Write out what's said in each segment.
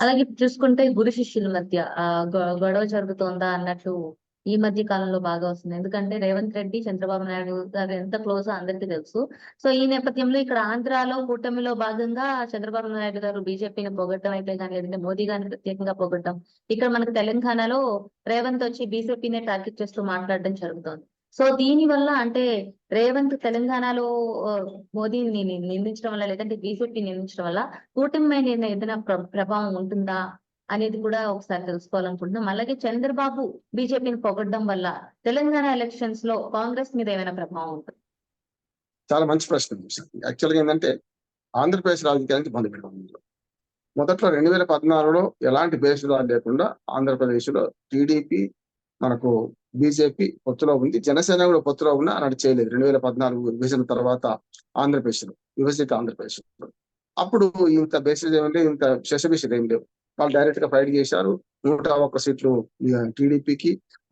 అలాగే చూసుకుంటే గురు శిష్యుల మధ్య ఆ గొ- గొడవ జరుగుతోందా అన్నట్లు ఈ మధ్య కాలంలో బాగా వస్తుంది. ఎందుకంటే రేవంత్ రెడ్డి చంద్రబాబు నాయుడు గారు ఎంత క్లోజ్ అందరికీ తెలుసు. సో ఈ నేపథ్యంలో ఇక్కడ ఆంధ్రాలో కూటమిలో భాగంగా చంద్రబాబు నాయుడు గారు బీజేపీని పొగడ్డం అయితే కానీ లేదంటే మోదీ గారిని ప్రత్యేకంగా పొగడ్డం. ఇక్కడ మనకు తెలంగాణలో రేవంత్ వచ్చి బీజేపీనే టార్గెట్ చేస్తూ మాట్లాడడం జరుగుతోంది. సో దీని వల్ల అంటే రేవంత్ తెలంగాణలో మోదీని నిందించడం వల్ల లేదంటే బీజేపీ నిందించడం వల్ల కూటమి మీద ఏదైనా ప్రభావం ఉంటుందా అనేది కూడా ఒకసారి తెలుసుకోవాలనుకుంటున్నాం. అలాగే చంద్రబాబు బీజేపీని పొగడ్డం వల్ల తెలంగాణ ఎలక్షన్స్లో కాంగ్రెస్ మీద ఏమైనా ప్రభావం ఉంటుంది? చాలా మంచి ప్రశ్న యాక్చువల్గా ఏంటంటే ఆంధ్రప్రదేశ్ రాజకీయానికి బంధు పెడతాం మొదట్లో రెండు వేల పద్నాలుగులో ఎలాంటి భేషజాలు లేకుండా ఆంధ్రప్రదేశ్లో టీడీపీ మనకు బీజేపీ పొత్తులో ఉంది. జనసేన కూడా పొత్తులో ఉన్నా అన్నట్టు చేయలేదు. రెండు వేల పద్నాలుగు విభజన తర్వాత ఆంధ్రప్రదేశ్లో విభజిత ఆంధ్రప్రదేశ్లో. అప్పుడు ఇంత బేసిస్ ఏం లేదు ఇంత శశబిషలు ఏం లేవు. వాళ్ళు డైరెక్ట్గా ఫైట్ చేశారు. నూట ఒక్క సీట్లు టీడీపీకి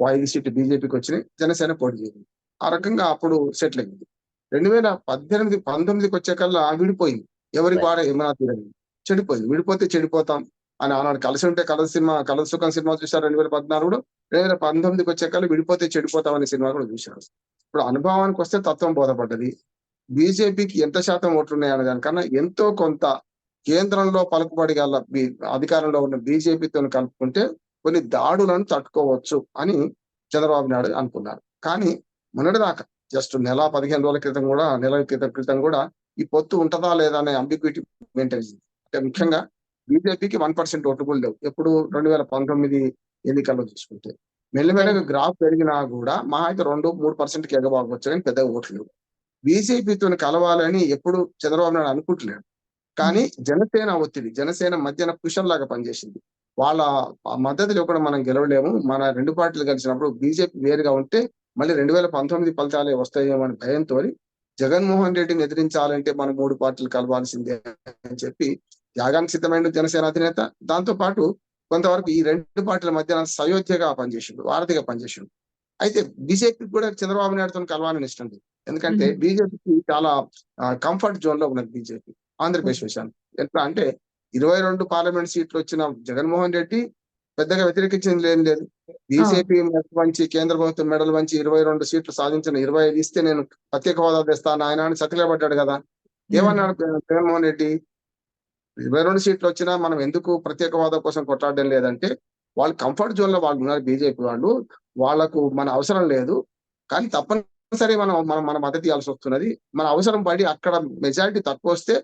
ఐదు సీట్లు బీజేపీకి వచ్చినాయి. జనసేన పోటీ చేసింది. ఆ రకంగా అప్పుడు సెటిల్ అయింది. రెండు వేల పద్దెనిమిది పంతొమ్మిదికి వచ్చే కల్లా విడిపోయింది ఎవరికి వాడే ఏమైనా తీరండి చెడిపోయింది. విడిపోతే చెడిపోతాం అని ఆనాడు కలిసి ఉంటే కలసి సినిమా సుఖం సినిమా చూశారు రెండు వేల పద్నాలుగులో. రెండు వేల పంతొమ్మిదికి వచ్చే కల్లా విడిపోతే చెడిపోతామని సినిమా కూడా చూశారు. ఇప్పుడు అనుభవానికి వస్తే తత్వం బోధపడ్డది. బీజేపీకి ఎంత శాతం ఓట్లు ఉన్నాయి దానికన్నా ఎంతో కొంత కేంద్రంలో పలుకుబడి గల అధికారంలో ఉన్న బీజేపీతో కలుపుకుంటే కొన్ని దాడులను తట్టుకోవచ్చు అని చంద్రబాబు నాయుడు అనుకున్నారు. కానీ మొన్నటిదాకా జస్ట్ నెల పదిహేను రోజుల క్రితం కూడా నెల క్రితం క్రితం కూడా ఈ పొత్తు ఉంటుందా లేదా అనే అంబిక్విటీ మెయింటైన్ అంటే ముఖ్యంగా బీజేపీకి వన్ పర్సెంట్ ఓట్లు కూడా లేవు. ఎప్పుడు రెండు వేల పంతొమ్మిది ఎన్నికల్లో చూసుకుంటే. మెల్లమెల్లగా గ్రాఫ్ పెరిగినా కూడా మహా అయితే రెండు మూడు పర్సెంట్కి ఎగబాగవచ్చు కానీ పెద్దగా ఓట్లు బీజేపీతో కలవాలని ఎప్పుడు చంద్రబాబు నాయుడు అనుకుంటలేడు. కానీ జనసేన ఒత్తిడి జనసేన మధ్యన కుషన్ లాగా పనిచేసింది. వాళ్ళ మద్దతు లేకుండా మనం గెలవలేము. మన రెండు పార్టీలు కలిసినప్పుడు బీజేపీ వేరుగా ఉంటే మళ్ళీ రెండు వేల పంతొమ్మిది ఫలితాలే వస్తాయేమో అని భయంతో జగన్మోహన్ రెడ్డిని ఎదిరించాలంటే మనం మూడు పార్టీలు కలవాల్సిందే అని చెప్పి త్యాగానికి సిద్ధమైన జనసేన అధినేత. దాంతో పాటు కొంతవరకు ఈ రెండు పార్టీల మధ్యన సయోధ్యగా పనిచేసిండు వారధిగా పనిచేసిండు. అయితే బీజేపీ కూడా చంద్రబాబు నాయుడుతో కలవాలని ఇష్టం లేదు. ఎందుకంటే. బీజేపీకి చాలా కంఫర్ట్ జోన్లో ఉన్నది బీజేపీ ఆంధ్రప్రదేశ్ విషయాన్ని ఎట్లా అంటే ఇరవై రెండు పార్లమెంట్ సీట్లు వచ్చిన జగన్మోహన్ రెడ్డి పెద్దగా వ్యతిరేకించింది లేదు లేదు. బీజేపీ వంచి కేంద్ర ప్రభుత్వం మెడల్ వంచి ఇరవై రెండు సీట్లు సాధించిన ఇరవై ఐదు ఇస్తే నేను ప్రత్యేక హోదా తెస్తాను. ఆయన అని సతిలబడ్డాడు కదా. ఏమన్నాడు జగన్మోహన్ రెడ్డి? ఇరవై రెండు సీట్లు వచ్చినా మనం ఎందుకు ప్రత్యేక హోదా కోసం కొట్లాడడం లేదంటే వాళ్ళు కంఫర్ట్ జోన్లో వాళ్ళు ఉన్నారు బీజేపీ వాళ్ళు వాళ్ళకు మన అవసరం లేదు. కానీ తప్పనిసరి మనం మనం మన మద్దతు ఇవ్వాల్సి వస్తున్నది. మన అవసరం పడి అక్కడ మెజారిటీ తక్కువ వస్తే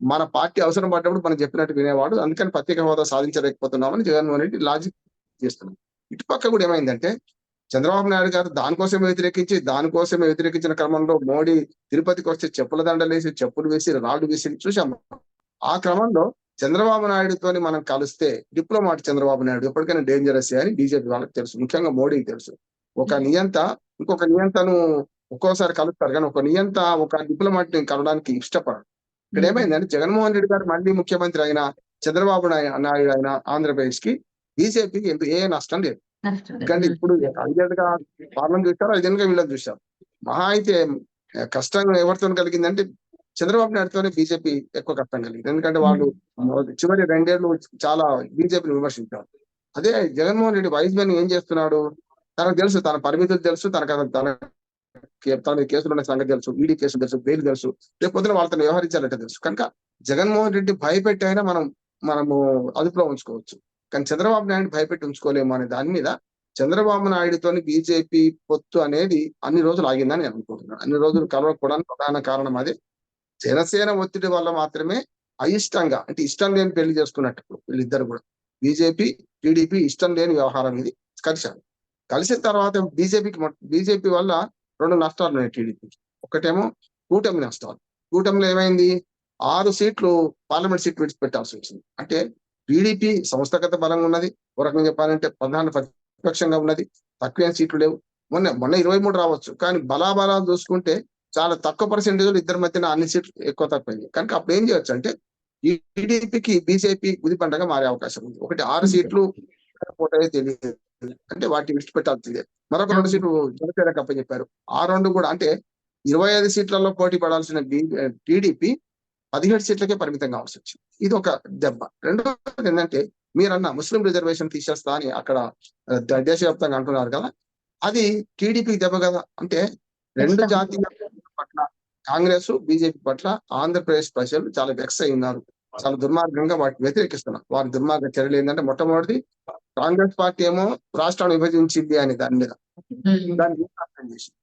మన పార్టీ అవసరం పడ్డప్పుడు మనం చెప్పినట్టు వినేవాడు. అందుకని ప్రత్యేక హోదా సాధించలేకపోతున్నామని జగన్మోహన్ రెడ్డి లాజిక్ చేస్తున్నాం ఇటుపక్క కూడా ఏమైందంటే చంద్రబాబు నాయుడు గారు దానికోసమే వ్యతిరేకించి దానికోసమే వ్యతిరేకించిన క్రమంలో మోడీ తిరుపతికి వస్తే చెప్పుల దండలేసి చెప్పులు వేసి రాళ్ళు వేసి చూసాం ఆ క్రమంలో చంద్రబాబు నాయుడుతోని మనం కలిస్తే డిప్లొమాట్ చంద్రబాబు నాయుడు ఎప్పటికైనా డేంజరస్ అని బీజేపీ వాళ్ళకి తెలుసు. ముఖ్యంగా మోడీకి తెలుసు. ఒక నియంత ఇంకొక నియంతను ఒక్కోసారి కలుస్తారు. కానీ ఒక నియంత ఒక డిప్లొమాట్ని కలవడానికి ఇష్టపడరు. ఇక్కడ ఏమైందంటే జగన్మోహన్ రెడ్డి గారు మళ్ళీ ముఖ్యమంత్రి అయిన చంద్రబాబు నాయ- నాయుడు అయిన ఆంధ్రప్రదేశ్కి బీజేపీకి ఏ నష్టం లేదు. ఎందుకంటే ఇప్పుడు ఐదేళ్ళుగా పార్లమెంట్ చూస్తారు ఐదేళ్ళుగా వీళ్ళని చూశారు మహా అయితే కష్టం ఎవరితో కలిగిందంటే చంద్రబాబు నాయుడుతోనే బీజేపీ ఎక్కువ కష్టం కలిగింది. ఎందుకంటే వాళ్ళు చివరి రెండేళ్ళు చాలా బీజేపీని విమర్శించారు. అదే జగన్మోహన్ రెడ్డి వైస్ మ్యాన్ ఏం చేస్తున్నాడు? తనకు తెలుసు తన పరిమితులు తెలుసు తనకు తన తన కేసులు ఉన్న సంగతి తెలుసు ఈడీ కేసులు తెలుసు బెయిల్ తెలుసు రేపు పొద్దున వాళ్ళతో వ్యవహరించాలంటే తెలుసు. కనుక జగన్మోహన్ రెడ్డి భయపెట్టి అయినా మనం మనము అదుపులో ఉంచుకోవచ్చు. కానీ చంద్రబాబు నాయుడు భయపెట్టి ఉంచుకోలేము అనే దాని మీద చంద్రబాబు నాయుడుతోని బీజేపీ పొత్తు అనేది అన్ని రోజులు ఆగిందని నేను అనుకుంటున్నాను. అన్ని రోజులు కలవకపోవడానికి ప్రధాన కారణం అదే. జనసేన ఒత్తిడి వల్ల మాత్రమే అయిష్టంగా అంటే ఇష్టం లేని పెళ్ళి చేసుకున్నట్టు వీళ్ళిద్దరు కూడా. బీజేపీ టీడీపీ ఇష్టం లేని వ్యవహారం ఇది. కలిశారు. కలిసిన తర్వాత బీజేపీకి బీజేపీ వల్ల రెండు నష్టాలు ఉన్నాయి టీడీపీకి. ఒకటేమో కూటమి నష్టాలు. కూటమిలో ఏమైంది? ఆరు సీట్లు పార్లమెంట్ సీట్లు విడిచిపెట్టాల్సి వచ్చింది. అంటే టీడీపీ సంస్థాగత బలంగా ఉన్నది. ఒక రకంగా చెప్పాలంటే ప్రధాన ప్రతిపక్షంగా ఉన్నది. తక్కువ సీట్లు లేవు. మొన్న మొన్న ఇరవై మూడు రావచ్చు. కానీ బలాబలాలు చూసుకుంటే చాలా తక్కువ పర్సెంటేజ్ ఇద్దరి మధ్యన అన్ని సీట్లు ఎక్కువ తక్కువ కనుక అప్పుడు ఏం చేయొచ్చు అంటే ఈ టీడీపీకి బీజేపీ గుదిపండగా మారే అవకాశం ఉంది. ఒకటి ఆరు సీట్లు తెలియదు. అంటే వాటిని విడిచిపెట్టాల్సిందే మరొక రెండు సీట్లు జనసేన కప్ప చెప్పారు. ఆ రెండు కూడా అంటే ఇరవై ఐదు సీట్లలో పోటీ పడాల్సిన టీడీపీ పదిహేడు సీట్లకే పరిమితం కావాల్సి వచ్చింది. ఇది ఒక దెబ్బ. రెండోది ఏంటంటే మీరన్న ముస్లిం రిజర్వేషన్ తీసేస్తా అని అక్కడ దేశవ్యాప్తంగా అంటున్నారు కదా. అది టీడీపీ దెబ్బ కదా. అంటే రెండు. జాతీయ కాంగ్రెస్ బీజేపీ పట్ల ఆంధ్రప్రదేశ్ ప్రజలు చాలా వెక్స్ అయి ఉన్నారు. చాలా దుర్మార్గంగా వాటిని వ్యతిరేకిస్తున్నారు వారి దుర్మార్గ చర్యలు ఏంటంటే మొట్టమొదటి కాంగ్రెస్ పార్టీ ఏమో రాష్ట్రాన్ని విభజించింది అని దాని మీద. దాన్ని చేసింది?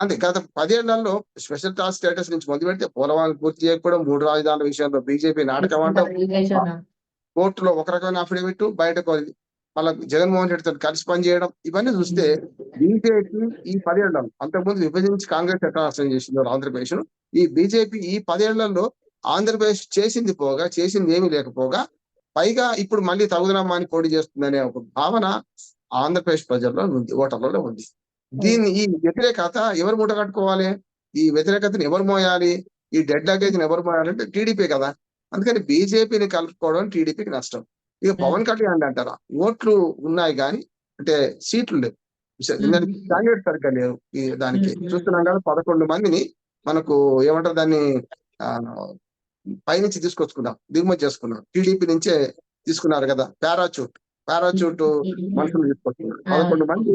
అంతే గత పదేళ్ళలో స్పెషల్ టాస్క్ స్టేటస్ నుంచి మొదలు పెడితే పోలవరం పూర్తి చేయకపోవడం మూడు రాజధానుల విషయంలో బీజేపీ నాటకం అంటాం. కోర్టులో ఒక రకమైన అఫిడవిట్ బయటకు. మళ్ళీ జగన్మోహన్ రెడ్డితో కలిసి పనిచేయడం ఇవన్నీ చూస్తే బీజేపీ ఈ పదేళ్ళలో అంతకుముందు విభజించి కాంగ్రెస్ ఎట్లా నష్టం చేసిందో ఆంధ్రప్రదేశ్ ఈ బీజేపీ ఈ పదేళ్ళలో ఆంధ్రప్రదేశ్ చేసింది పోగా చేసింది ఏమీ లేకపోగా పైగా ఇప్పుడు మళ్ళీ తగుదనమ్మాని పోటీ చేస్తుందనే ఒక భావన ఆంధ్రప్రదేశ్ ప్రజల్లో ఉంది ఓటర్లలో ఉంది. దీన్ని ఈ వ్యతిరేకత ఎవరు మూట కట్టుకోవాలి? ఈ వ్యతిరేకతను ఎవరు మోయాలి? ఈ డెడ్ లగేజ్ ఎవరు మోయాలంటే టీడీపీ కదా. అందుకని బీజేపీని కలుపుకోవడం టీడీపీకి నష్టం. ఇక పవన్ కళ్యాణ్ అంటారా? ఓట్లు ఉన్నాయి కానీ అంటే సీట్లు లేవు. క్యాండిడేట్ సరిగ్గా లేవు ఈ దానికి. చూస్తున్నాం కదా పదకొండు మందిని మనకు ఏమంటారు దాన్ని పైనుంచి తీసుకొచ్చుకున్నాం దిగుమతి చేసుకున్నాం. టీడీపీ నుంచే తీసుకున్నారు కదా పారాచూట్. పారాచూట్ మనుషులు తీసుకొస్తున్నారు పదకొండు మంది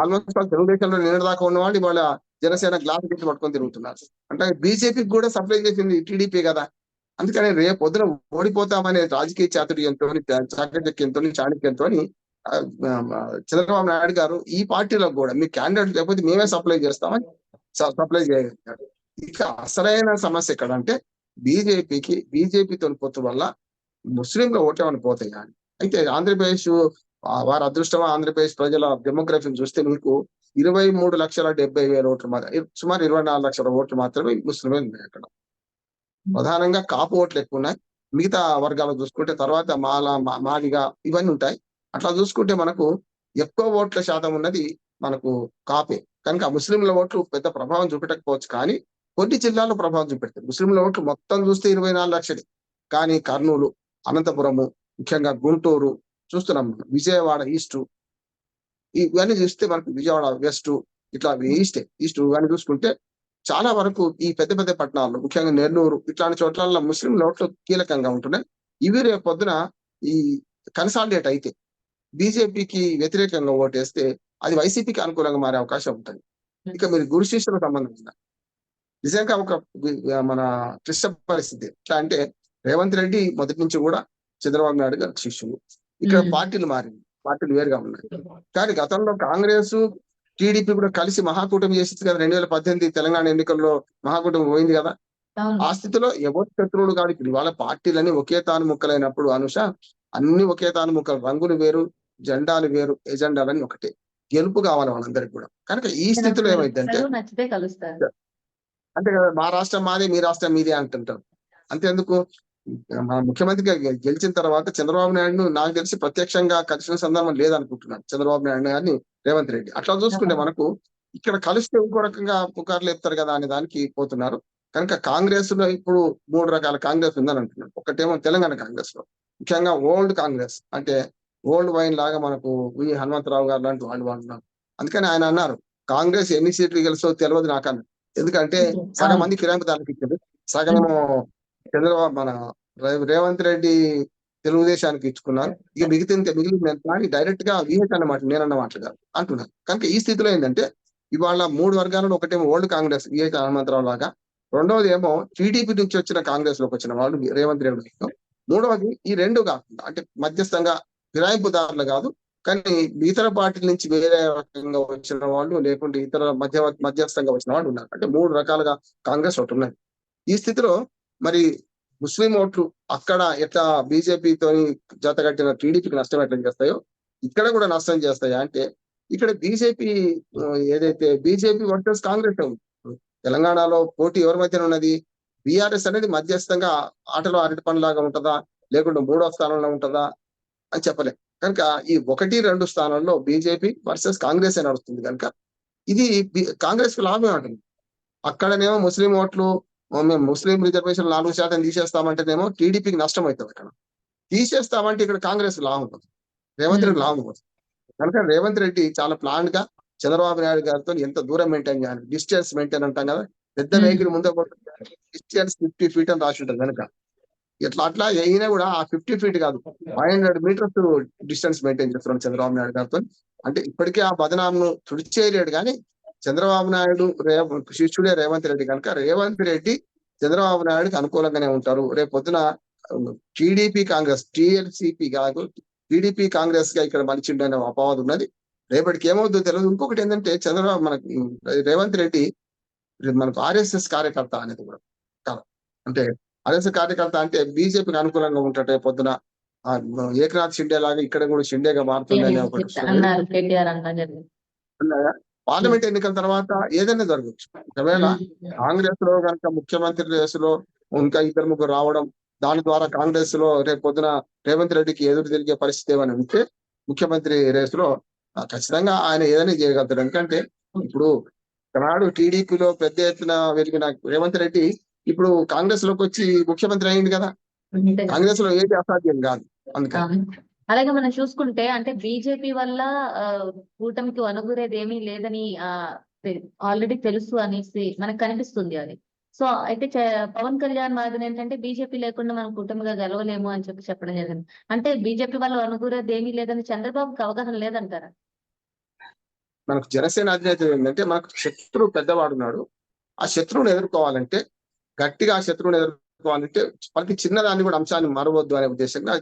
ఆల్మోస్ట్ ఆల్ తెలుగుదేశంలో నిన్న దాకా ఉన్న వాళ్ళు ఇవాళ జనసేన గ్లాస్ పెట్టి పట్టుకొని తిరుగుతున్నారు. అంటే బీజేపీకి కూడా సప్లై చేసింది టీడీపీ కదా. అందుకని రేపు పొద్దున ఓడిపోతామనే రాజకీయ చాతుర్యంతో చాకచక్యంతో చాణక్యంతో చంద్రబాబు నాయుడు గారు ఈ పార్టీలో కూడా మీ క్యాండిడేట్ లేకపోతే మేమే సప్లై చేస్తామని సప్లై చేయగలిగారు ఇక అసలైన సమస్య ఎక్కడ అంటే బీజేపీకి బీజేపీతో పొత్తు వల్ల ముస్లింలు ఓటేమని పోతాయి కానీ. అయితే ఆంధ్రప్రదేశ్ వారి అదృష్టమా ఆంధ్రప్రదేశ్ ప్రజల డెమోగ్రఫీని చూస్తే మీకు ఇరవై మూడు లక్షల డెబ్బై వేల ఓట్లు సుమారు ఇరవై నాలుగు లక్షల ఓట్లు మాత్రమే ముస్లిమే ఉన్నాయి అక్కడ. Hmm. ప్రధానంగా కాపు ఓట్లు ఎక్కువ ఉన్నాయి మిగతా వర్గాలు చూసుకుంటే తర్వాత మాల మా- మాదిగ ఇవన్నీ ఉంటాయి. అట్లా చూసుకుంటే మనకు ఎక్కువ ఓట్ల శాతం ఉన్నది మనకు కాపే. కనుక ముస్లింల ఓట్లు పెద్ద ప్రభావం చూపెట్టకపోవచ్చు కానీ కొన్ని జిల్లాల్లో ప్రభావం చూపెడతాయి. ముస్లింల ఓట్లు మొత్తం చూస్తే ఇరవై నాలుగు లక్షలే. కానీ కర్నూలు అనంతపురము ముఖ్యంగా గుంటూరు చూస్తున్నాం. విజయవాడ ఈస్ట్ ఇవన్నీ చూస్తే మనకు విజయవాడ వెస్ట్ ఇట్లా ఈస్ట్ ఈస్ట్ ఇవన్నీ చూసుకుంటే చాలా వరకు ఈ పెద్ద పెద్ద పట్టణాల్లో ముఖ్యంగా నెల్లూరు ఇట్లాంటి చోట్ల ముస్లిం ఓట్లు కీలకంగా ఉంటున్నాయి. ఇవి రేపు పొద్దున ఈ కన్సాలిడేట్ అయితే బీజేపీకి వ్యతిరేకంగా ఓటేస్తే అది వైసీపీకి అనుకూలంగా మారే అవకాశం ఉంటుంది. ఇక మీరు గురు శిష్యుల సంబంధం ఉందా? నిజంగా ఒక మన క్లిష్ట పరిస్థితి. ఎట్లా అంటే రేవంత్ రెడ్డి మొదటి నుంచి కూడా చంద్రబాబు నాయుడు గారి శిష్యులు. ఇక్కడ. పార్టీలు మారింది. పార్టీలు వేరుగా ఉన్నాయి. కానీ గతంలో కాంగ్రెస్ టీడీపీ కూడా కలిసి మహాకూటమి చేసింది కదా రెండు వేల పద్దెనిమిది తెలంగాణ ఎన్నికల్లో మహాకూటమి పోయింది కదా. ఆ స్థితిలో ఎవరు శత్రువులు కాదు. ఇప్పుడు ఇవాళ పార్టీలన్నీ ఒకే తాను ముక్కలైనప్పుడు అనుష అన్ని ఒకే తాను ముక్కలు రంగులు వేరు జెండాలు వేరు ఎజెండాలన్నీ ఒకటే. గెలుపు కావాలి వాళ్ళందరికీ కూడా. కనుక ఈ స్థితిలో ఏమైందంటే అంతే కదా. మా రాష్ట్రం మాదే మీ రాష్ట్రం మీదే అంటుంటారు. అంతేందుకు? మన ముఖ్యమంత్రిగా గెలిచిన తర్వాత చంద్రబాబు నాయుడు నాకు తెలిసి ప్రత్యక్షంగా కలిసిన సందర్భం లేదనుకుంటున్నాను. చంద్రబాబు నాయుడు గారిని రేవంత్ రెడ్డి. అట్లా చూసుకుంటే. మనకు ఇక్కడ కలిస్తే ఇంకో రకంగా పుకార్లు చెప్తారు కదా అనే దానికి పోతున్నారు. కనుక కాంగ్రెస్లో ఇప్పుడు మూడు రకాల కాంగ్రెస్ ఉందని అంటున్నారు. ఒకటేమో తెలంగాణ కాంగ్రెస్లో ముఖ్యంగా ఓల్డ్ కాంగ్రెస్ అంటే ఓల్డ్ వైన్ లాగా మనకు వి హనుమంతరావు గారు లాంటి వాళ్ళు అంటున్నారు. అందుకని ఆయన అన్నారు కాంగ్రెస్ ఎన్ని సీట్లు గెలుసో తెలియదు నాకు అన్నారు. ఎందుకంటే సగం. మంది కిరాంకు దానికి ఇచ్చారు. సగం చంద్రబాబు మన రేవంత్ రెడ్డి తెలుగుదేశానికి ఇచ్చుకున్నారు ఇక మిగిలిన మిగిలిన కానీ డైరెక్ట్గా విహెచ్ అన్నమాట నేనన్న మాట కాదు అంటున్నారు కనుక ఈ స్థితిలో ఏంటంటే ఇవాళ మూడు వర్గాలలో ఒకటేమో ఓల్డ్ కాంగ్రెస్ విహెచ్ హనుమంతరావు లాగా. రెండవది ఏమో టీడీపీ నుంచి వచ్చిన కాంగ్రెస్లోకి వచ్చిన వాళ్ళు రేవంత్ రెడ్డి మూడవది ఈ రెండు కాకుండా అంటే మధ్యస్థంగా ఫిరాయింపుదారులు కాదు కానీ ఇతర పార్టీల నుంచి వేరే రకంగా వచ్చిన వాళ్ళు లేకుంటే ఇతర మధ్య మధ్యస్థంగా వచ్చిన వాళ్ళు ఉన్నారు. అంటే మూడు రకాలుగా కాంగ్రెస్ ఒకటి ఉన్నది. ఈ స్థితిలో మరి ముస్లిం ఓట్లు అక్కడ ఎట్లా బీజేపీతో జత కట్టిన టీడీపీకి నష్టం ఎట్లా చేస్తాయో ఇక్కడ కూడా నష్టం చేస్తాయా. అంటే ఇక్కడ బీజేపీ ఏదైతే బీజేపీ వర్సెస్ కాంగ్రెస్ ఉంది. తెలంగాణలో పోటీ ఎవరి మధ్యన ఉన్నది? బీఆర్ఎస్ అనేది మధ్యస్థంగా ఆటలో అరటి పనిలాగా ఉంటుందా? లేకుంటే మూడో స్థానంలో ఉంటుందా? అని చెప్పలే. కనుక ఈ ఒకటి రెండు స్థానంలో బీజేపీ వర్సెస్ కాంగ్రెస్ అని నడుస్తుంది కనుక. ఇది కాంగ్రెస్కి లాభమే ఉంటుంది అక్కడనేమో ముస్లిం ఓట్లు మేము ముస్లిం రిజర్వేషన్ నాలుగు శాతం తీసేస్తామంటేనేమో టీడీపీకి నష్టం అవుతుంది అక్కడ. తీసేస్తామంటే ఇక్కడ కాంగ్రెస్ లాభం ఉంటుంది. రేవంత్ రెడ్డి లాభం అవుతుంది కనుక రేవంత్ రెడ్డి చాలా ప్లాన్గా చంద్రబాబు నాయుడు గారితో ఎంత దూరం మెయింటైన్ చేయాలి? డిస్టెన్స్ మెయింటైన్ అంటాం కదా. పెద్ద. వెహికల్ ముందే డిస్టెన్స్ ఫిఫ్టీ ఫీట్ అని రాసి ఉంటుంది కనుక. ఇట్లా అట్లా అయినా కూడా ఆ ఫిఫ్టీ ఫీట్ కాదు. Five hundred metres distance maintain చేస్తున్నాడు చంద్రబాబు నాయుడు గారితో. అంటే ఇప్పటికే ఆ బదనాంను తుడిచేయలేడు కానీ చంద్రబాబు నాయుడు రేవ శిష్యుడే రేవంత్ రెడ్డి. కనుక రేవంత్ రెడ్డి చంద్రబాబు నాయుడుకి అనుకూలంగానే ఉంటారు. రేపు పొద్దున టీడీపీ కాంగ్రెస్ టిఎల్సిపి కాదు టీడీపీ కాంగ్రెస్గా ఇక్కడ మలిచిండు అనే అపవాదం ఉన్నది. రేపటికి ఏమవుతుందో తెలియదు ఇంకొకటి ఏంటంటే చంద్రబాబు మనకి రేవంత్ రెడ్డి మనకు ఆర్ఎస్ఎస్ కార్యకర్త అనేది కూడా కాదు. అంటే ఆర్ఎస్ఎస్ కార్యకర్త అంటే బీజేపీకి అనుకూలంగా ఉంటాడు రేపు పొద్దున. ఏకనాథ్ షిండే లాగా ఇక్కడ కూడా షిండేగా మారుతుంది అనే ఒకటి పార్లమెంట్ ఎన్నికల తర్వాత ఏదైనా జరగచ్చు ఒకవేళ కాంగ్రెస్లో కనుక ముఖ్యమంత్రి రేసులో ఇంకా ఇద్దరు ముగ్గురు రావడం దాని ద్వారా కాంగ్రెస్లో రేపు పొద్దున రేవంత్ రెడ్డికి ఎదురు తిరిగే పరిస్థితి ఏమైనా ఉంటే ముఖ్యమంత్రి రేసులో ఖచ్చితంగా ఆయన ఏదైనా చేయగలుగుతాడు. ఎందుకంటే ఇప్పుడు ఒకనాడు టీడీపీలో పెద్ద ఎత్తున వెలిగిన రేవంత్ రెడ్డి ఇప్పుడు కాంగ్రెస్లోకి వచ్చి ముఖ్యమంత్రి అయింది కదా. కాంగ్రెస్లో ఏది అసాధ్యం కాదు. అందుకని అలాగే మనం చూసుకుంటే అంటే బీజేపీ వల్ల ఆ, కూటమికి అనుగురేది ఏమీ లేదని ఆ ఆల్రెడీ తెలుసు అనేసి మనకు కనిపిస్తుంది అది. సో అయితే చ- పవన్ కళ్యాణ్ వాదన ఏంటంటే బీజేపీ లేకుండా మనం కూటమిగా గెలవలేము అని చెప్పి చెప్పడం జరిగింది. అంటే బీజేపీ వల్ల అనుగురేది ఏమీ లేదని చంద్రబాబుకి అవగాహన లేదంటారా? మనకు జనసేన అధినేత ఏంటంటే మనకు శత్రువు పెద్దవాడు ఉన్నాడు. ఆ శత్రువుని ఎదుర్కోవాలంటే గట్టిగా ఆ శత్రువుని ఎదుర్కోవాలంటే ప్రతి చిన్నదాన్ని కూడా అంశాన్ని మరవద్దు అనే ఉద్దేశంగా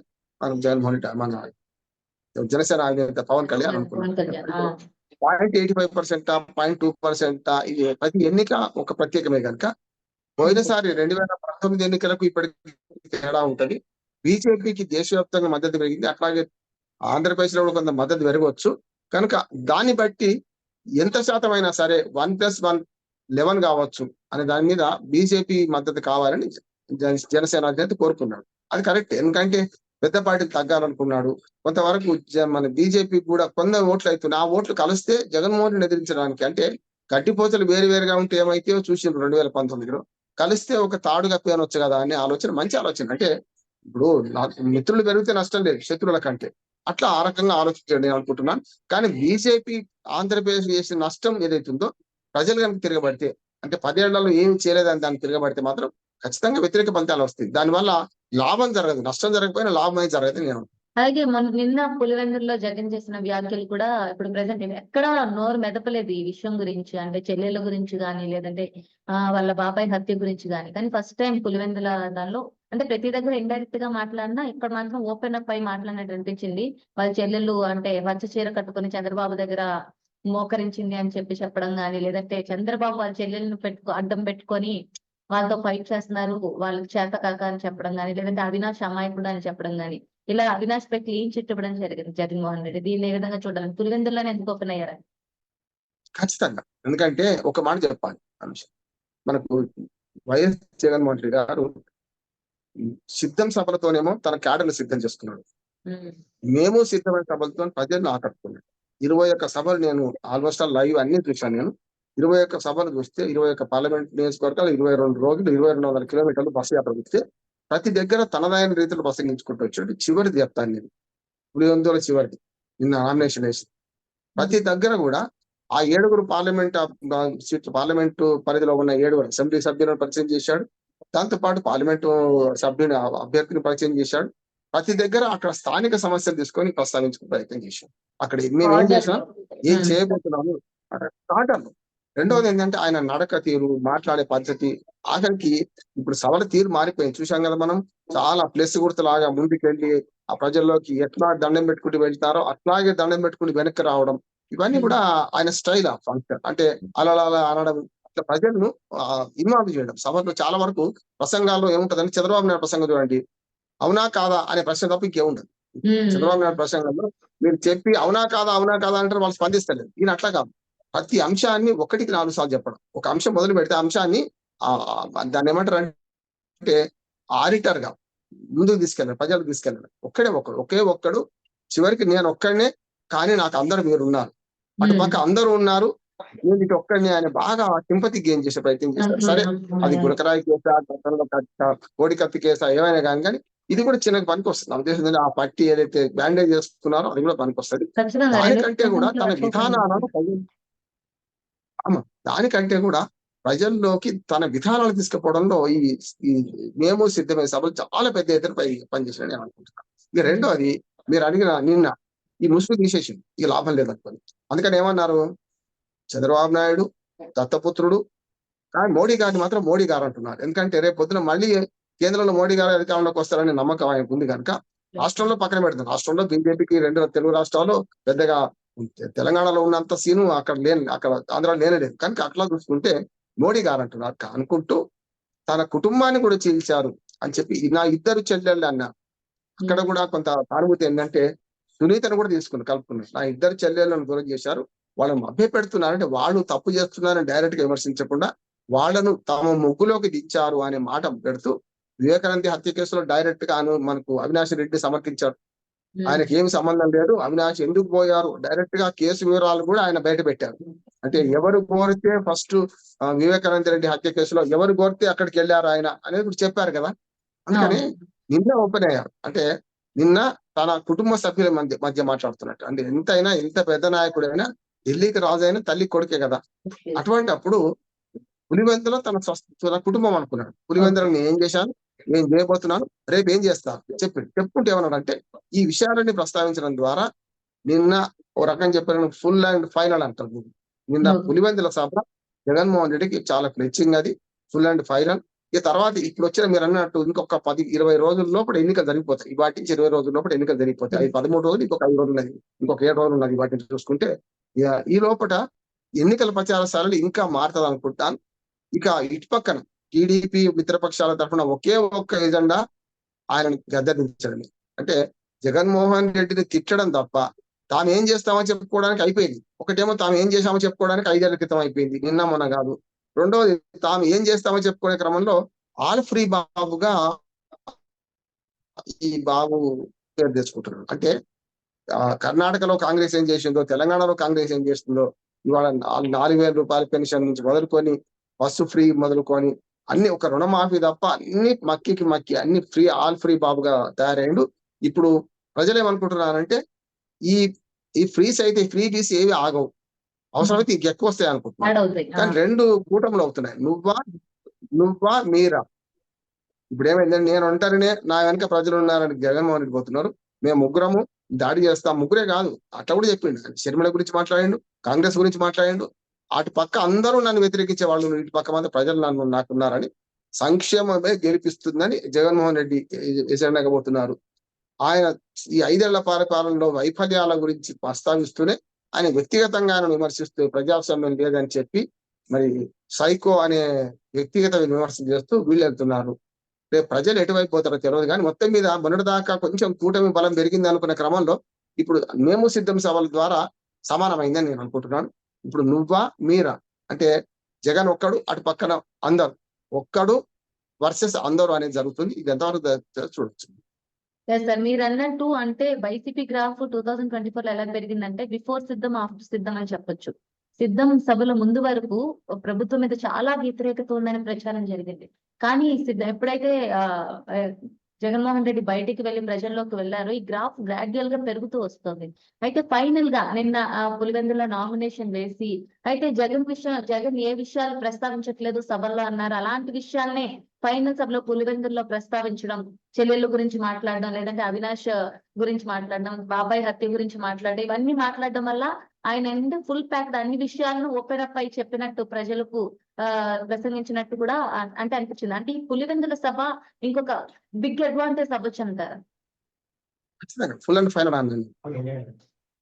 మనం జగన్మోహన్ రెడ్డి మన జనసేన అధినేత పవన్ కళ్యాణ్ అనుకున్నాం. Point eighty five percent point two percent ఇది ప్రతి ఎన్నిక ఒక ప్రత్యేకమే కనుక. పోయినసారి రెండు వేల పంతొమ్మిది ఎన్నికలకు ఇప్పటికి తేడా ఉంటది. బీజేపీకి దేశవ్యాప్తంగా మద్దతు పెరిగింది. అట్లాగే ఆంధ్రప్రదేశ్లో కూడా కొంత మద్దతు పెరగవచ్చు కనుక దాన్ని బట్టి ఎంత శాతం అయినా సరే వన్ ప్లస్ వన్ లెవెన్ కావచ్చు అనే దాని మీద బీజేపీ మద్దతు కావాలని జన- జనసేన అధినేత కోరుకున్నాడు. అది కరెక్ట్. ఎందుకంటే పెద్ద పార్టీలు తగ్గాలనుకున్నాడు. కొంతవరకు జ- మన బీజేపీ కూడా కొంత ఓట్లు అవుతున్నాయి ఆ ఓట్లు కలిస్తే జగన్మోహన్ రెడ్డి ఎదిరించడానికి అంటే గట్టిపోతలు వేరు వేరుగా ఉంటే ఏమైతే చూసిండ్రు రెండు వేల పంతొమ్మిదిలో. కలిస్తే ఒక తాడుగా కప్పి కదా అనే ఆలోచన మంచి ఆలోచన. అంటే ఇప్పుడు మిత్రులు పెరిగితే నష్టం లేదు శత్రువుల కంటే. అట్లా ఆ రకంగా ఆలోచించండి నేను అనుకుంటున్నాను. కానీ బీజేపీ ఆంధ్రప్రదేశ్ చేసిన నష్టం ఏదైతుందో ప్రజలు కనుక తిరగబడితే అంటే పదేళ్ళలో ఏమి చేయలేదని దాన్ని తిరగబడితే మాత్రం ఖచ్చితంగా వ్యతిరేక ఫలితాలు వస్తాయి. దానివల్ల లాభం జరగదు నష్టం జరగకపోయినా లాభం అయితే జరగదు నేను అలాగే మొన్న నిన్న పులివెందుల్లో జగన్ చేసిన వ్యాఖ్యలు కూడా ఇప్పుడు ప్రెసెంట్ ఎక్కడా నోరు మెదపలేదు ఈ విషయం గురించి అంటే చెల్లెల గురించి కానీ లేదంటే ఆ వాళ్ళ బాబాయ్ హత్య గురించి కానీ కానీ ఫస్ట్ టైం పులివెందుల దానిలో అంటే ప్రతి దగ్గర ఇండైరెక్ట్గా మాట్లాడినా ఇక్కడ మాత్రం ఓపెన్ అప్ అయి మాట్లాడినట్టు అనిపించింది. వాళ్ళ చెల్లెళ్ళు అంటే వచ్చ చీర కట్టుకొని చంద్రబాబు దగ్గర మోకరించింది అని చెప్పి చెప్పడం కానీ లేదంటే చంద్రబాబు వాళ్ళ చెల్లెలను పెట్టుకు అడ్డం పెట్టుకొని వాళ్ళతో ఫైట్ చేస్తున్నారు వాళ్ళకి చేత కాక అని చెప్పడం కానీ లేదంటే అవినాష్ అమాయకుడు అని చెప్పడం కానీ ఇలా అవినాష్ పై క్లీన్ చిట్ ఇవ్వడం జరిగింది జగన్మోహన్ రెడ్డి. దీన్ని ఏ విధంగా చూడాలి? పులివెందుల్లోనే ఎందుకు ఓపెన్ అయ్యారు? ఖచ్చితంగా. ఎందుకంటే ఒక మాట చెప్పాలి అంశం మనకు వైఎస్ జగన్మోహన్ రెడ్డి గారు సిద్ధం సభలతోనేమో తన క్యాడర్ను సిద్ధం చేసుకున్నాడు. మేము. సిద్ధమైన సభలతో ప్రజలను ఆకట్టుకున్నాడు ఇరవై ఒక్క సభలు నేను ఆల్మోస్ట్ ఆల్ లైవ్ అన్ని చూశాను నేను. ఇరవై ఒక్క సభలు చూస్తే ఇరవై ఒక్క పార్లమెంట్ నియోజకవర్గాలు ఇరవై రెండు రోజులు ఇరవై రెండు వందల కిలోమీటర్లు బస్సు యాత్ర చూస్తే ప్రతి దగ్గర తనదైన రీతిలో ప్రసంగించుకుంటూ వచ్చాడు. చివరిది చెప్తాను నేను. పులివందుల చివరిది. నిన్న నామినేషన్ వేసి. ప్రతి దగ్గర కూడా ఆ ఏడుగురు పార్లమెంట్ సీట్లు పార్లమెంటు పరిధిలో ఉన్న ఏడుగురు అసెంబ్లీ సభ్యులను పరిచయం చేశాడు. దాంతో పాటు పార్లమెంటు సభ్యుని అభ్యర్థిని పరిచయం చేశాడు. ప్రతి దగ్గర అక్కడ స్థానిక సమస్యలు తీసుకొని ప్రస్తావించుకునే ప్రయత్నం చేశాం అక్కడ మేము ఏం చేసినాం ఏం చేయబోతున్నాము? అక్కడ స్టార్టర్లు రెండవది ఏంటంటే ఆయన నడక తీరు మాట్లాడే పద్ధతి ఆఖరికి ఇప్పుడు సభల తీరు మారిపోయింది. చూసాం కదా మనం చాలా ప్లస్ గుర్తులాగా ముందుకెళ్ళి ఆ ప్రజల్లోకి ఎట్లా దండం పెట్టుకుంటూ వెళ్తారో అట్లాగే దండం పెట్టుకుంటూ వెనక్కి రావడం. ఇవన్నీ కూడా ఆయన స్టైల్ ఆఫ్ ఫంక్షన్. అంటే అలా అలా అనడం. అట్లా ప్రజలను ఇన్వాల్వ్ చేయడం. సభలో చాలా వరకు ప్రసంగాల్లో ఏముంటదంటే చంద్రబాబు నాయుడు ప్రసంగం చూడండి. అవునా కాదా అనే ప్రశ్న తప్ప ఇంకేముండదు. చంద్రబాబు నాయుడు ప్రసంగంలో మీరు చెప్పి అవునా కాదా అవునా కాదా అంటే వాళ్ళు స్పందిస్తలేదు. ఈయన అట్లా కాదు. ప్రతి అంశాన్ని ఒకటికి నాలుగు సార్లు చెప్పడం. ఒక అంశం మొదలు పెడితే అంశాన్ని దాన్ని ఏమంటారు అంటే ఆడిటర్గా ముందుకు తీసుకెళ్ళాడు ప్రజలకు తీసుకెళ్ళాడు. ఒక్కడే ఒక్కడు ఒకే ఒక్కడు చివరికి నేను ఒక్కడనే కానీ నాకు అందరు మీరు ఉన్నారు. అటు పక్క అందరూ ఉన్నారు. నేను ఇటు ఒక్కడిని ఆయన బాగా సింపతి గెయిన్ చేసే ప్రయత్నం చేశారు. సరే అది గురకరాయి కేసా కోడి కత్తి కేసా ఏమైనా కానీ కానీ ఇది కూడా చిన్నగా పనికి వస్తుంది. నా ఉద్దేశం ఆ పట్టి ఏదైతే బ్యాండేజ్ చేస్తున్నారో అది కూడా పనికి వస్తుంది. దానికంటే కూడా తన విధానాలను దానికంటే కూడా ప్రజల్లోకి తన విధానాలు తీసుకుపోవడంలో ఈ ఈ మేము సిద్ధమైన సభలు చాలా పెద్ద ఎత్తున పై పనిచేసాయని నేను అనుకుంటున్నాను ఇక రెండోది మీరు అడిగిన నిన్న ఈ ముసుగు తీసేసింది ఈ లాభం లేదనుకోని అందుకని ఏమన్నారు? చంద్రబాబు నాయుడు దత్తపుత్రుడు. కానీ మోడీ గారిని మాత్రం మోడీ గారు అంటున్నారు. ఎందుకంటే రేపు పొద్దున మళ్ళీ కేంద్రంలో మోడీ గారు అధికారంలోకి వస్తారనే నమ్మకం ఆయనకు ఉంది కనుక రాష్ట్రంలో పక్కన పెడతారు. రాష్ట్రంలో బీజేపీకి రెండు తెలుగు రాష్ట్రాల్లో పెద్దగా తెలంగాణలో ఉన్నంత సీను అక్కడ లేని అక్కడ ఆంధ్రాలో లేనే లేదు. కనుక అట్లా చూసుకుంటే మోడీ గారు అంటున్నారు అనుకుంటూ తన కుటుంబాన్ని కూడా చీల్చారు అని చెప్పి నా ఇద్దరు చెల్లెళ్ళు అన్న అక్కడ కూడా కొంత సానుభూతి ఏంటంటే సునీతను కూడా తీసుకుని కలుపుకున్నారు. నా ఇద్దరు చెల్లెళ్ళను దూరం చేశారు. వాళ్ళని మభ్య పెడుతున్నారంటే వాళ్ళు తప్పు చేస్తున్నారని డైరెక్ట్గా విమర్శించకుండా వాళ్ళను తమ ముగ్గులోకి దించారు అనే మాట పెడుతూ వివేకానంద హత్య కేసులో డైరెక్ట్గా అను- మనకు అవినాష్ రెడ్డి సమర్థించారు ఆయనకి ఏమి సంబంధం లేదు. అవినాష్ ఎందుకు పోయారు? డైరెక్ట్గా కేసు వివరాలు కూడా ఆయన బయట పెట్టారు. అంటే ఎవరు కోరితే ఫస్ట్ వివేకానంద రెడ్డి హత్య కేసులో ఎవరు కోరితే అక్కడికి వెళ్ళారు ఆయన అనేది కూడా చెప్పారు కదా. అందుకని నిన్న ఓపెన్ అయ్యారు. అంటే నిన్న తన కుటుంబ సభ్యుల మధ్య మధ్య మాట్లాడుతున్నట్టు. అంటే ఎంతైనా ఎంత పెద్ద నాయకుడైనా ఢిల్లీకి రాజు అయినా తల్లి కొడుకే కదా. అటువంటి అప్పుడు పులివెందులో తన స్వస్థ తన కుటుంబం అనుకున్నాడు. పులివెందులో నేను ఏం చేశాను నేను చేయబోతున్నాను రేపు ఏం చేస్తాను చెప్పి చెప్పుకుంటే ఏమన్నాడు అంటే ఈ విషయాలన్నీ ప్రస్తావించడం ద్వారా నిన్న ఓ రకం చెప్పిన ఫుల్ అండ్ ఫైనల్ అంటారు. నిన్న. పులివెందుల సభ జగన్మోహన్ రెడ్డికి చాలా క్లిచ్చింగ్ అది ఫుల్ అండ్ ఫైనల్. ఇక తర్వాత ఇప్పుడు వచ్చిన మీరు అన్నట్టు ఇంకొక పది ఇరవై రోజుల లోపల ఎన్నికలు జరిగిపోతాయి. వాటి నుంచి ఇరవై రోజుల లోపల ఎన్నికలు జరిగిపోతాయి. అది పదమూడు రోజులు ఇంకొక ఐదు రోజులు ఉన్నది. ఇంకొక ఏడు రోజులు ఉన్నది వాటిని చూసుకుంటే. ఈ లోపల ఎన్నికల ప్రచార సరళి ఇంకా మారుతుంది అనుకుంటాను. ఇక ఇటు పక్కన టీడీపీ మిత్రపక్షాల తరఫున ఒకే ఒక్క ఎజెండా ఆయనను గద్దరించడమే అంటే జగన్మోహన్ రెడ్డిని తిట్టడం తప్ప తాము ఏం చేస్తామో చెప్పుకోవడానికి అయిపోయింది. ఒకటేమో తాము ఏం చేశామో చెప్పుకోవడానికి ఐదేళ్ళ క్రితం అయిపోయింది. నిన్న మొన్న కాదు. రెండవది తాము ఏం చేస్తామో చెప్పుకునే క్రమంలో ఆల్ ఫ్రీ బాబుగా ఈ బాబు పేరు తెచ్చుకుంటున్నాడు. అంటే కర్ణాటకలో కాంగ్రెస్ ఏం చేసిందో తెలంగాణలో కాంగ్రెస్ ఏం చేస్తుందో ఇవాళ నాలుగు వేల రూపాయల పెన్షన్ నుంచి మొదలుకొని బస్సు ఫ్రీ మొదలుకొని అన్ని ఒక రుణమాఫీ తప్ప అన్ని మక్కికి మక్కి అన్ని ఫ్రీ ఆల్ ఫ్రీ బాబుగా తయారైండు ఇప్పుడు ప్రజలు ఏమనుకుంటున్నారంటే ఈ ఈ ఫ్రీస్ అయితే ఫ్రీ బీస్ ఏవి ఆగవు. అవసరమైతే ఇంక ఎక్కువ వస్తాయి ఆ, కానీ రెండు కూటములు అవుతున్నాయి. నువ్వా నువ్వా మీరా? ఇప్పుడు ఏమైందంటే నేను ఒంటరినే నా వెనక ప్రజలు ఉన్నారని జగన్మోహన్ రెడ్డి పోతున్నారు. మేము ముగ్గురము దాడి చేస్తాం. ముగ్గురే కాదు. అట్లా కూడా చెప్పిండు. షర్మిల గురించి మాట్లాడిండు కాంగ్రెస్ గురించి మాట్లాడిండు అటు పక్క అందరూ నన్ను వ్యతిరేకించే వాళ్ళు ఇటు పక్క మంది ప్రజలు నన్ను నాకున్నారని సంక్షేమమే గెలిపిస్తుందని జగన్మోహన్ రెడ్డి ఎసరనగబోతున్నారు ఆయన ఈ ఐదేళ్ళ పరిపాలనలో వైఫల్యాల గురించి ప్రస్తావిస్తూనే ఆయన వ్యక్తిగతంగా ఆయన విమర్శిస్తూ ప్రజాస్వామ్యం లేదని చెప్పి మరి సైకో అనే వ్యక్తిగత విమర్శ చేస్తూ వీళ్ళు వెళ్తున్నారు రేపు ప్రజలు ఎటువైపు పోతారో తెలియదు కానీ మొత్తం మీద మొన్నటి దాకా కొంచెం కూటమి బలం పెరిగింది అనుకునే క్రమంలో ఇప్పుడు మేము సిద్ధం సభల ద్వారా సమానమైందని నేను అనుకుంటున్నాను. ఇప్పుడు నువ్వా మీరా? అంటే జగన్ ఒక్కడు అటు పక్కన అందరు. ఒక్కడు వర్సెస్ అందరు అనేది జరుగుతుంది. ఇది ఎంతవరకు చూడొచ్చు. సార్ మీరు అన్నట్టు అంటే YCP graph two thousand twenty ఫోర్లో ఎలా పెరిగిందంటే బిఫోర్ సిద్ధం ఆఫ్టర్ సిద్ధం అని చెప్పొచ్చు. సిద్ధం సభల ముందు వరకు ప్రభుత్వం మీద చాలా వ్యతిరేకత ఉందని ప్రచారం జరిగింది. కానీ సిద్ధం ఎప్పుడైతే జగన్మోహన్ రెడ్డి బయటికి వెళ్ళి ప్రజల్లోకి వెళ్ళారు. ఈ గ్రాఫ్ గ్రాడ్యువల్గా పెరుగుతూ వస్తుంది. అయితే ఫైనల్గా నిన్న ఆ, పులివెందుల నామినేషన్ వేసి అయితే జగన్ విషయం జగన్ ఏ విషయాలు ప్రస్తావించట్లేదు సభల్లో అన్నారు. అలాంటి విషయాల్నే ఫైనల్ సభలో పులివెందుల్లో ప్రస్తావించడం చెల్లెళ్ళ గురించి మాట్లాడడం లేదంటే అవినాష్ గురించి మాట్లాడడం బాబాయ్ హత్య గురించి మాట్లాడడం ఇవన్నీ మాట్లాడడం వల్ల ఆయన ఎండ్ ఫుల్ ప్యాక్డ్ అన్ని విషయాలను ఓపెన్ అప్ అయి చెప్పినట్టు ప్రజలకు ఆ ప్రసంగించినట్టు కూడా అంటే అనిపించింది. అంటే ఈ పులివెందుల సభ ఇంకొక బిగ్ అడ్వాంటేజ్ అవ్వచ్చు అంటారు? ఫుల్ అండ్ ఫైనల్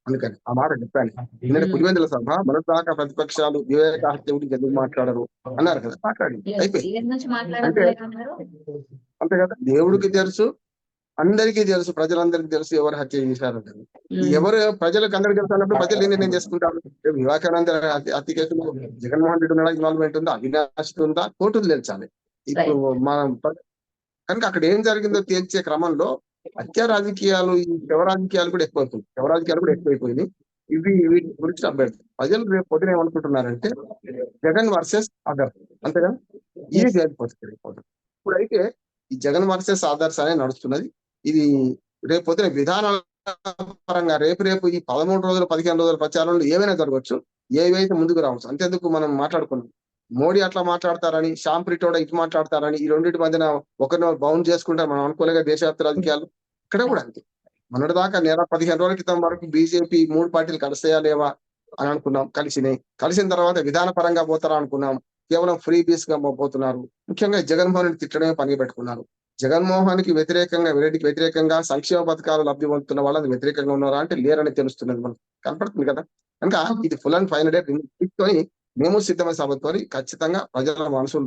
అందుకని ఆ మాట చెప్పాను. ఎందుకంటే. పులివెందుల సభ మొదటి దాకా ప్రతిపక్షాలు వివేక హత్య గురించి ఎందుకు మాట్లాడరు అన్నారు కదా. అయిపోయింది. అంతే కదా. దేవుడికి తెలుసు అందరికీ తెలుసు ప్రజలందరికీ తెలుసు ఎవరు హత్య చేశారని ఎవరు ప్రజలకు అందరికీ తెలుసు అన్నప్పుడు ప్రజలు ఏం నిర్ణయం చేసుకుంటారు? వివేకానంద హత్య కేసులో జగన్మోహన్ రెడ్డి ఉన్నాడా ఇన్వాల్వ్మెంట్ ఉందా అవినాష్ ఉందా? కోర్టులు తెలుసాలి ఇప్పుడు మనం కనుక అక్కడ ఏం జరిగిందో తేల్చే క్రమంలో హత్య రాజకీయాలు ఈ శవ రాజకీయాలు కూడా ఎక్కువైపోయింది శవ రాజకీయాలు కూడా ఎక్కువైపోయినాయి. ఇవి వీటి గురించి అభ్యర్థి ప్రజలు రేపు పొద్దున ఏమనుకుంటున్నారంటే జగన్ వర్సెస్ అదర్ అంతేగా ఇది జరిగిపోతుంది ఇప్పుడైతే ఈ జగన్ వర్సెస్ ఆదర్స్ అనేది నడుస్తున్నది. ఇది రేపు పొద్దున విధానాల పరంగా రేపు రేపు ఈ పదమూడు రోజులు పదిహేను రోజుల ప్రచారంలో ఏవైనా జరగవచ్చు ఏవైతే ముందుకు రావచ్చు. అంతేందుకు మనం మాట్లాడుకున్నాం. మోడీ అట్లా మాట్లాడతారని శ్యామ్ ప్రిటోడా ఇటు మాట్లాడతారని ఈ రెండింటి మధ్యన ఒకరిని బౌండ్ చేసుకుంటారు మనం అనుకోలేగా దేశవ్యాప్త రాజకీయాలు ఇక్కడ కూడా అంతే. మొన్నటి దాకా నెల పదిహేను రోజుల క్రితం వరకు బీజేపీ మూడు పార్టీలు కలిస్తాయా లేవా అని అనుకున్నాం. కలిసినాయి. కలిసిన తర్వాత విధాన పరంగా పోతారా అనుకున్నాం. కేవలం ఫ్రీ బీస్గా పోతున్నారు. ముఖ్యంగా జగన్మోహన్ రెడ్డి తిట్టడమే పని పెట్టుకున్నారు. జగన్మోహన్కి వ్యతిరేకంగా రెడ్డికి వ్యతిరేకంగా సంక్షేమ పథకాలు లబ్ధి పొందుతున్న వాళ్ళకి వ్యతిరేకంగా ఉన్నారా అంటే లేరని తెలుస్తున్నది మనకు. కనపడుతుంది కదా? కనుక ఇది ఫుల్ అండ్ ఫైనల్ తీసుకొని మేము సిద్ధమైన సభతో ఖచ్చితంగా ప్రజల మనసులు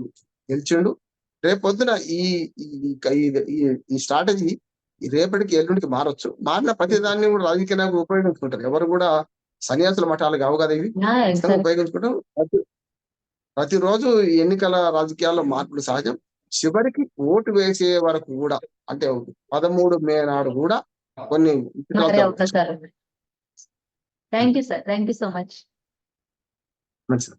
గెలిచిండు రేపు పొద్దున ఈ ఈ- స్ట్రాటజీ ఈ రేపటికి ఎల్లుండికి మారొచ్చు. మారిన ప్రతి దాన్ని కూడా రాజకీయంగా ఉపయోగించుకుంటారు. ఎవరు కూడా సన్యాసుల మఠాలు కావు కదా ఇవి ఉపయోగించుకుంటాం ప్రతి ప్రతిరోజు ఎన్నికల రాజకీయాల్లో మార్పులు సహజం. చివరికి ఓటు వేసే వరకు కూడా అంటే పదమూడు మే నాడు కూడా కొన్ని thank you sir thank you so much మంచిది